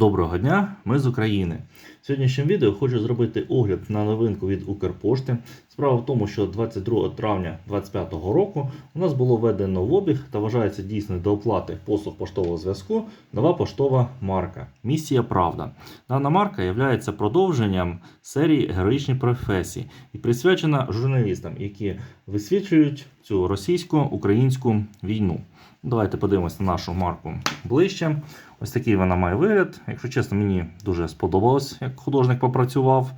Доброго дня, ми з України. В сьогоднішньому відео хочу зробити огляд на новинку від Укрпошти. Справа в тому, що 22 травня 2025 року у нас було введено в обіг та вважається дійсною до оплати послуг поштового зв'язку нова поштова марка. Місія Правда. Дана марка є продовженням серії Героїчні професії і присвячена журналістам, які висвітлюють цю російсько-українську війну. Давайте подивимося на нашу марку ближче. Ось такий вона має вигляд. Якщо чесно, мені дуже сподобалось, як художник попрацював.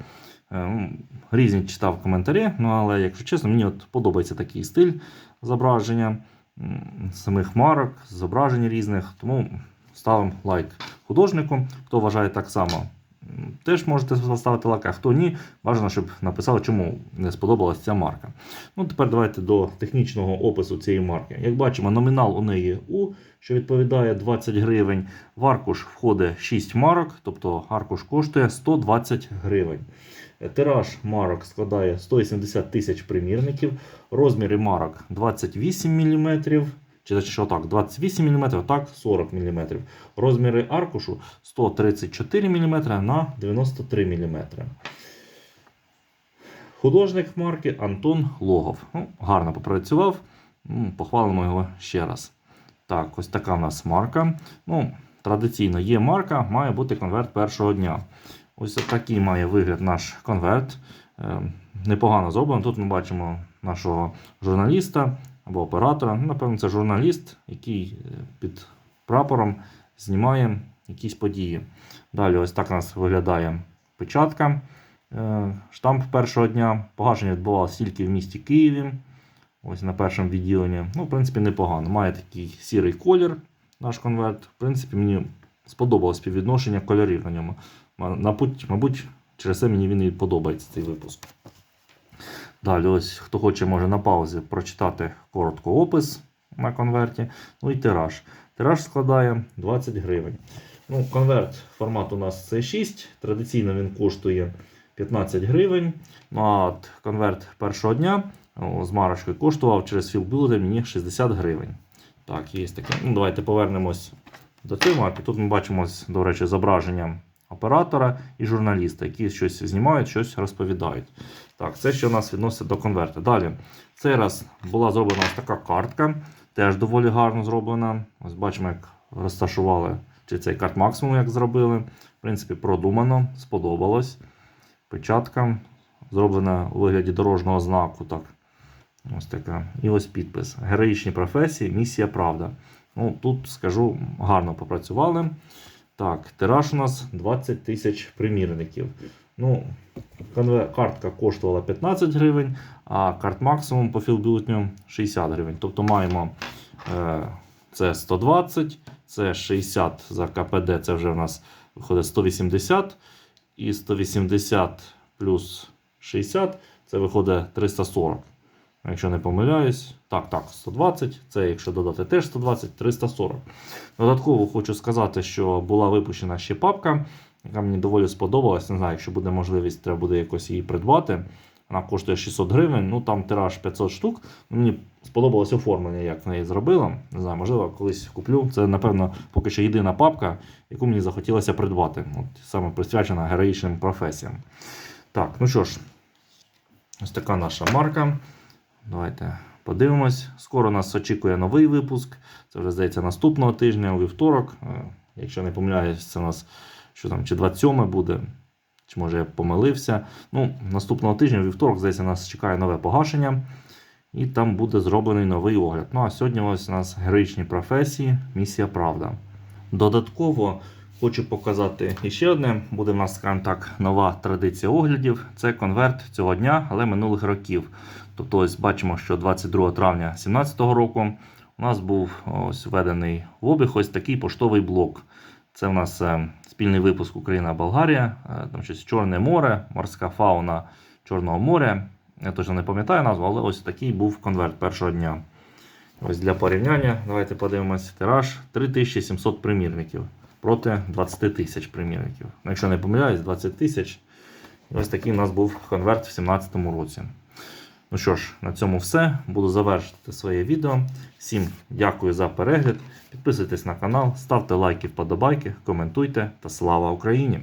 Е, ну, Різні читав коментарі, ну але, якщо чесно, мені от подобається такий стиль зображення самих марок, зображень різних. Тому ставимо лайк художнику. Хто вважає так само, теж можете поставити лайк, а хто ні, бажано, щоб написали, чому не сподобалася ця марка. Ну, тепер давайте до технічного опису цієї марки. Як бачимо, номінал у неї У, що відповідає 20 гривень. В аркуш входить 6 марок, тобто аркуш коштує 120 гривень. Тираж марок складає 180 тисяч примірників. Розміри марок 28 мм. Чи значить, що так, 28 мм, так 40 мм. Розміри аркушу 134 мм на 93 мм. Художник марки Антон Логов. Ну, гарно попрацював. Похвалимо його ще раз. Так, ось така в нас марка. Ну, Традиційно є марка, має бути конверт першого дня. Ось такий має вигляд наш конверт. Е, Непогано зроблено. Тут ми бачимо нашого журналіста або оператора. Ну, Напевно, це журналіст, який е, під прапором знімає якісь події. Далі, ось так у нас виглядає печатка. Е, Штамп першого дня. Погашення відбувалося тільки в місті Києві. Ось на першому відділенні. Ну, в принципі, непогано. Має такий сірий колір наш конверт. В принципі, мені сподобалось співвідношення кольорів на ньому. Мабуть, через це мені він і подобається цей випуск. Далі, ось хто хоче, може на паузі прочитати коротко опис на конверті. Ну і тираж. Тираж складає 20 гривень. Ну, Конверт формат у нас C6. Традиційно він коштує 15 гривень. Ну, а от конверт першого дня з марочкою коштував через філбілдер мені 60 гривень. Так, є таке. Ну, Давайте повернемось до марки. Тут ми бачимо, до речі, зображення оператора і журналіста, які щось знімають, щось розповідають. Так, це що у нас відноситься до конверта. Далі, цей раз була зроблена ось така картка, теж доволі гарно зроблена. Ось бачимо, як розташували чи цей карт максимум, як зробили. В принципі, продумано, сподобалось. Печатка зроблена у вигляді дорожнього знаку. Так. Ось така. І ось підпис. Героїчні професії, місія правда. Ну, Тут скажу, гарно попрацювали. Так, тираж у нас 20 тисяч примірників. Ну, Картка коштувала 15 гривень, а карт максимум по філбюлетню 60 гривень. Тобто маємо е, це 120, це 60 за КПД, це вже у нас виходить 180. І 180 плюс 60 це виходить 340. Якщо не помиляюсь, так, так, 120. Це якщо додати теж 120, 340. Додатково хочу сказати, що була випущена ще папка, яка мені доволі сподобалась. Не знаю, якщо буде можливість, треба буде якось її придбати. Вона коштує 600 гривень, ну там тираж 500 штук. Мені сподобалось оформлення, як в неї зробила. Не знаю, можливо, колись куплю. Це, напевно, поки що єдина папка, яку мені захотілося придбати. От, саме присвячена героїчним професіям. Так, ну що ж, ось така наша марка. Давайте подивимось. Скоро нас очікує новий випуск. Це вже здається наступного тижня, у вівторок. Е, Якщо не помиляюсь, це у нас що там, чи 27 буде, чи може я помилився. Ну, наступного тижня, у вівторок, здається, нас чекає нове погашення. І там буде зроблений новий огляд. Ну а сьогодні ось у нас героїчні професії, місія Правда. Додатково хочу показати іще одне. Буде в нас, скажімо так, нова традиція оглядів. Це конверт цього дня, але минулих років. Тобто, ось бачимо, що 22 травня 2017 року у нас був ось введений в обіг ось такий поштовий блок. Це у нас е, спільний випуск Україна-Болгарія, е, там щось Чорне море, морська фауна Чорного моря. Я точно не пам'ятаю назву, але ось такий був конверт першого дня. Ось для порівняння, давайте подивимось. Тираж 3700 примірників проти 20 тисяч примірників. Ну, Якщо не помиляюсь, 20 тисяч. Ось такий у нас був конверт в 2017 році. Ну що ж, на цьому все. Буду завершити своє відео. Всім дякую за перегляд. Підписуйтесь на канал, ставте лайки, вподобайки, коментуйте та слава Україні!